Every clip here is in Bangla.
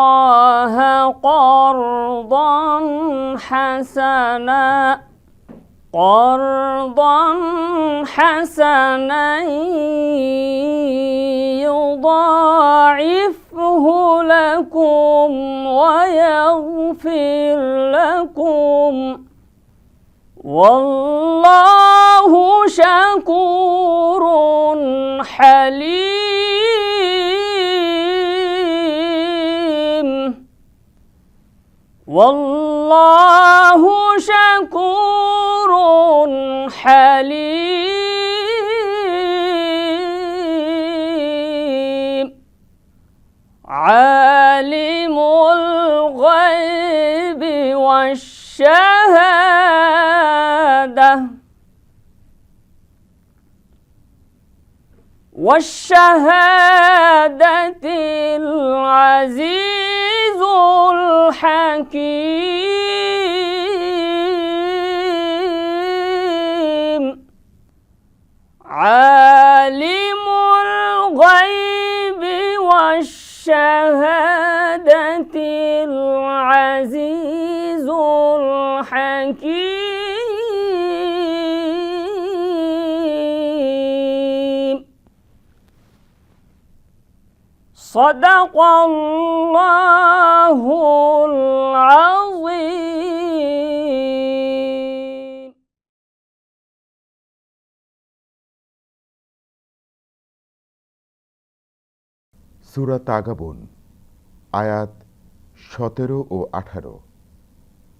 الله قرضا حسنا قرضا حسنا يضاعفه لكم ويغفر لكم. والله شكور حليم. والله شكور حليم. عالم الغيب والشهادة. والشهادة العزيز الحكيم. عالم الغيب والشهادة العزيز. صدق الله العظيم সুরা তাগাবুন আয়াত সতেরো ও আঠারো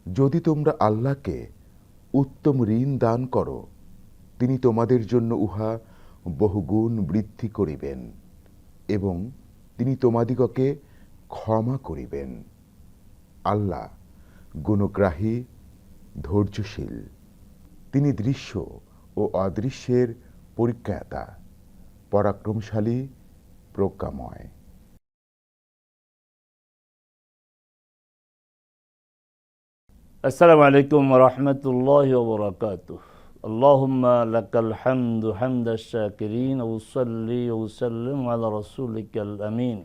যদি তোমরা আল্লাহকে উত্তম ঋণ দান করো তিনি তোমাদের জন্য উহা বহুগুণ বৃদ্ধি করিবেন এবং তিনি তোমাদিগকে ক্ষমা করিবেন। আল্লাহ গুণগ্রাহী, ধৈর্যশীল। তিনি দৃশ্য ও অদৃশ্যের পরীক্ষাতা পরাক্রমশালী, প্রজ্ঞাময়। আসসালামু আলাইকুম রহমতুল্লাহ বরাকাতুহ। اللهم لك الحمد حمد الشاكرين وصلي وسلم على رسولك الأمين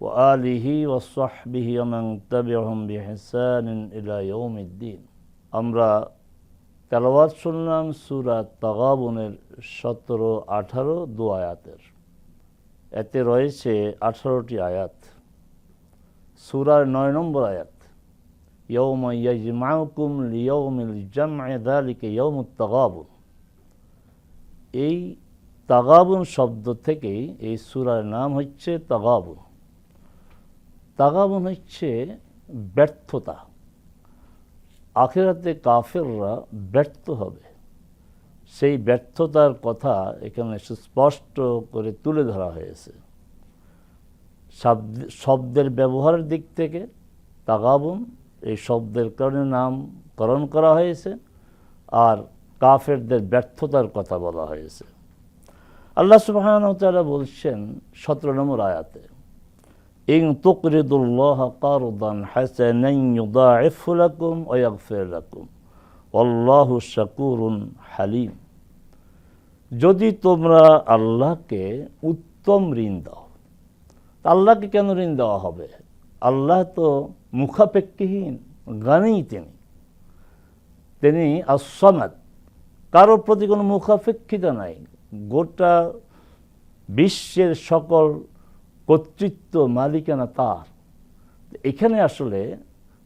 وآله وصحبه ومن تبعهم بإحسان إلى يوم الدين আমরা তেলাওয়াত শুনলাম সুরা তাগাবনের সতেরো আঠারো দু আয়াতের এতে রয়েছে আঠারোটি আয়াত সুরার নয় নম্বর আয়াত ইয়ৌম ইয়াজমাউকুম লিয়ৌমিল জামায়দালিকে ইয়ৌমুত তাগাবুন এই তাগাবুন শব্দ থেকেই এই সুরার নাম হচ্ছে তাগাবুন। তাগাবুন হচ্ছে ব্যর্থতা। আখেরাতে কাফেররা ব্যর্থ হবে। সেই ব্যর্থতার কথা এখানে সুস্পষ্ট করে তুলে ধরা হয়েছে। শব্দের ব্যবহারের দিক থেকে তাগাবুন এই শব্দের কারণে নামকরণ করা হয়েছে আর কাফেরদের ব্যর্থতার কথা বলা হয়েছে। আল্লাহ সুবহানাহু ওয়া বলছেন সতেরো নম্বর আয়াতে, ইন তুকরিদুল্লাহ কারদান হাসানান ইউদাইফু লাকুম ওয়া ইয়াগফির লাকুম আল্লাহু শাকুরুন হালিম। যদি তোমরা আল্লাহকে উত্তম ঋণ দাও আল্লাহকে কেন ঋণ দেওয়া হবে? আল্লাহ তো মুখাপেক্ষীহীন, গানেই তিনি। তিনি আসমাদ কারোর প্রতি কোনো মুখাপেক্ষিতা নাই। গোটা বিশ্বের সকল কর্তৃত্ব, মালিকানা তার। এখানে আসলে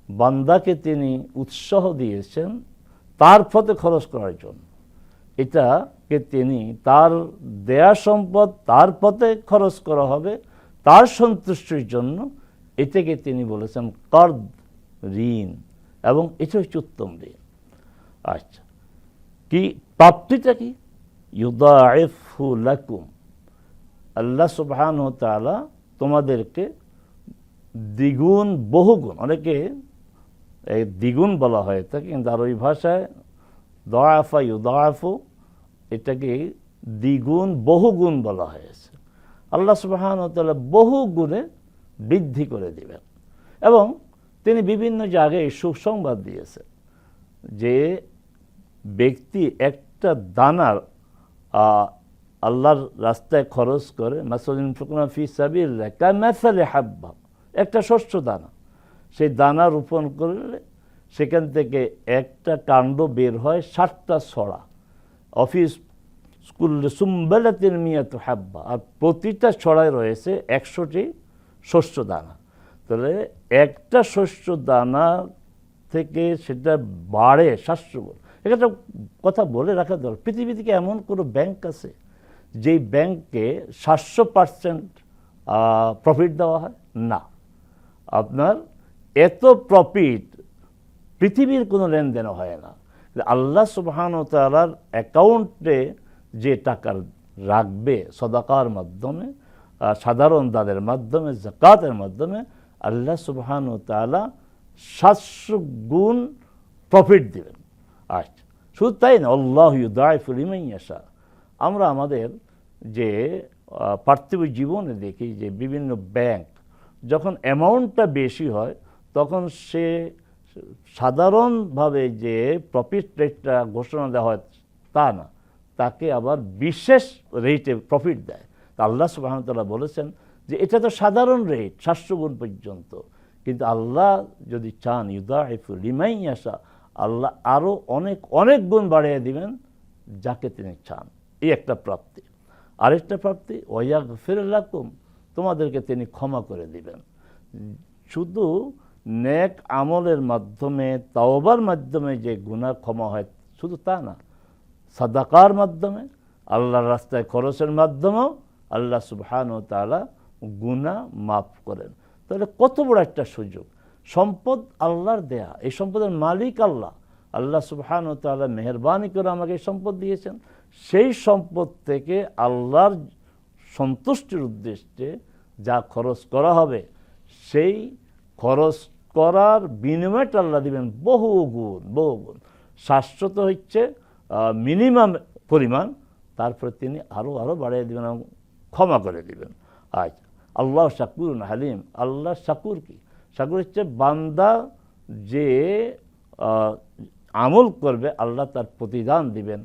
বান্দাকে তিনি উৎসাহ দিয়েছেন তার পথে খরচ করার জন্য। এটাকে তিনি তার দেয়া সম্পদ তার পথে খরচ করা হবে, তার সন্তুষ্টির জন্য এটাকে তিনি বলেছেন কর্দ ঋণ এবং এটা হচ্ছে উত্তম ঋণ। আচ্ছা কি প্রাপ্তিটা কি? ইউদাইফু লাকুম। আল্লাহ সুবহান তাআলা তোমাদেরকে দ্বিগুণ, বহুগুণ, অনেকে এই দ্বিগুণ বলা হয়ে থাকে, কিন্তু আর ওই ভাষায় দয়াফা ইউদাফু এটাকে দ্বিগুণ, বহুগুণ বলা হয়েছে। আল্লাহ সুবাহান তাআলা বহু গুণে বৃদ্ধি করে দিবেন। এবং তিনি বিভিন্ন জায়গায় সুসংবাদ দিয়েছেন যে ব্যক্তি একটা দানার আল্লাহর রাস্তায় খরচ করে, মাসলিন ফুকনা ফি সাবিল্লাহ কামাসালে হাব্বা, একটা শস্য দানা। সেই দানা রোপণ করলে সেখান থেকে একটা কাণ্ড বের হয় ষাটটা ছড়া। অফিস স্কুল সুম্বেলাতিন মিয়াত হাব্বা, আর প্রতিটা ছড়ায় রয়েছে একশোটি শস্য দানা তাহলে একটা শস্য দানা থেকে সেটা বাড়ে শাস্ত্রবল একটা কথা বলে রাখা দরকার। পৃথিবী থেকে এমন কোনো ব্যাংক আছে যেই ব্যাংকে সাতশো পার্সেন্ট প্রফিট দেওয়া হয়? না। আপনার এত প্রফিট পৃথিবীর কোনো লেনদেন হয় না। আল্লাহ সুবহান তালার অ্যাকাউন্টে যে টাকা রাখবে সদাকার মাধ্যমে সাধারণ দানের মাধ্যমে জাকাতের মাধ্যমে আল্লাহ সুবহান তালা সাতশো গুণ প্রফিট দেবেন। আচ্ছা শুধু তাই না, আল্লাহ ইউদাইফুল ইমাইয়াশা আমরা আমাদের যে পার্থিব জীবনে দেখি যে বিভিন্ন ব্যাংক যখন অ্যামাউন্টটা বেশি হয়, তখন সে সাধারণভাবে যে প্রফিট রেটটা ঘোষণা দেওয়া হয় তা না, তাকে আবার বিশেষ রেটে প্রফিট দেয়। তা আল্লাহ সুবাহতাল্লাহ বলেছেন যে এটা তো সাধারণ রেট, সাতশো গুণ পর্যন্ত। কিন্তু আল্লাহ যদি চান ইউদাহিফুল লিমাই আসা আল্লাহ আরও অনেক অনেক গুণ বাড়িয়ে দিবেন যাকে তিনি চান। এই একটা প্রাপ্তি। আরেকটা প্রাপ্তি ওয়াক ফিরাকুম তোমাদেরকে তিনি ক্ষমা করে দিবেন। শুধু নেক আমলের মাধ্যমে, তাওবার মাধ্যমে যে গুনাহ ক্ষমা হয়, শুধু তা না, সাদাকার মাধ্যমে, আল্লাহর রাস্তায় খরচের মাধ্যমেও আল্লাহ সুবহান ও তালা গুনাহ মাফ করেন। তাহলে কত বড় একটা সুযোগ। সম্পদ আল্লাহর দেয়া, এই সম্পদের মালিক আল্লাহ। আল্লাহ সুবহান ও তালা মেহরবানি করে আমাকে এই সম্পদ দিয়েছেন। সেই সম্পদ থেকে আল্লাহর সন্তুষ্টির উদ্দেশ্যে যা খরচ করা হবে, সেই খরচ করার বিনিময়টা আল্লাহ দিবেন বহু গুণ বহু গুণ। শাশ্বত হচ্ছে মিনিমাম পরিমাণ, তারপরে তিনি আরও আরও বাড়িয়ে দেবেন। ক্ষমা করে দিবেন। আচ্ছা। আল্লাহ শাকুর হালিম। আল্লাহ শাকুর কি? শাকুর হচ্ছে বান্দা যে আমল করবে, আল্লাহ তার প্রতিদান দিবেন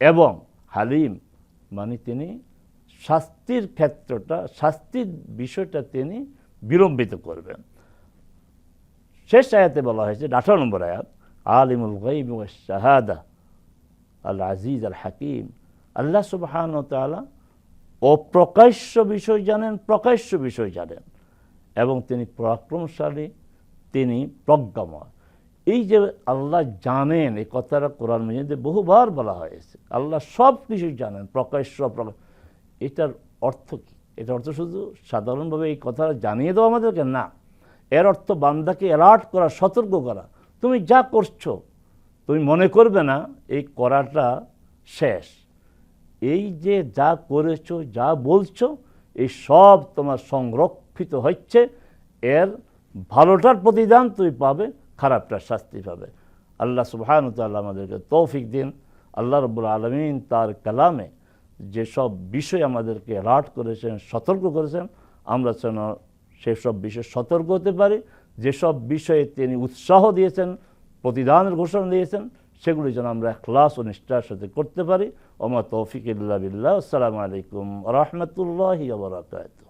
এবং হালিম মানে তিনি শাস্তির ক্ষেত্রটা, শাস্তির বিষয়টা তিনি বিলম্বিত করবেন। শেষ আয়াতে বলা হয়েছে, আঠারো নম্বর আয়াত, আলিমুল ওয়া শাহাদা আল আজিজ আল হাকিম আল্লাহ সুবহান ও তাআলা অপ্রকাশ্য বিষয় জানেন, প্রকাশ্য বিষয় জানেন। এবং তিনি পরাক্রমশালী, তিনি প্রজ্ঞাময়। এই যে আল্লাহ জানেন, এই কথাটা কোরআন মজিদে বহুবার বলা হয়েছে। আল্লাহ সব কিছুই জানেন, প্রকাশ্য এটার অর্থ কি? এটার অর্থ শুধু সাধারণভাবে এই কথাটা জানিয়ে দেওয়া আমাদেরকে? না। এর অর্থ বান্দাকে অ্যালার্ট করা, সতর্ক করা। তুমি যা করছ, তুমি মনে করবে না, এই করাটা শেষ। এই যে যা করেছ, যা বলছো, এই সব তোমার সংরক্ষিত হচ্ছে। এর ভালোটার প্রতিদান তুমি পাবে, খারাপটার শাস্তি পাবে। আল্লাহ সুবহান তাল্লাহ আমাদেরকে তৌফিক দিন। আল্লাহ রব্বুল আলমিন তার কালামে যেসব বিষয় আমাদেরকে রাট করেছেন, সতর্ক করেছেন, আমরা যেন সেসব বিষয়ে সতর্ক হতে পারি। যেসব বিষয়ে তিনি উৎসাহ দিয়েছেন, প্রতিদানের ঘোষণা দিয়েছেন সেগুলি যেন আমরা ক্লাস ও নিষ্ঠার সাথে করতে পারি। ওমা তৌফিক বিল্লাহ। আসসালামু আলাইকুম রহমতুল্লাহ আবরাকাত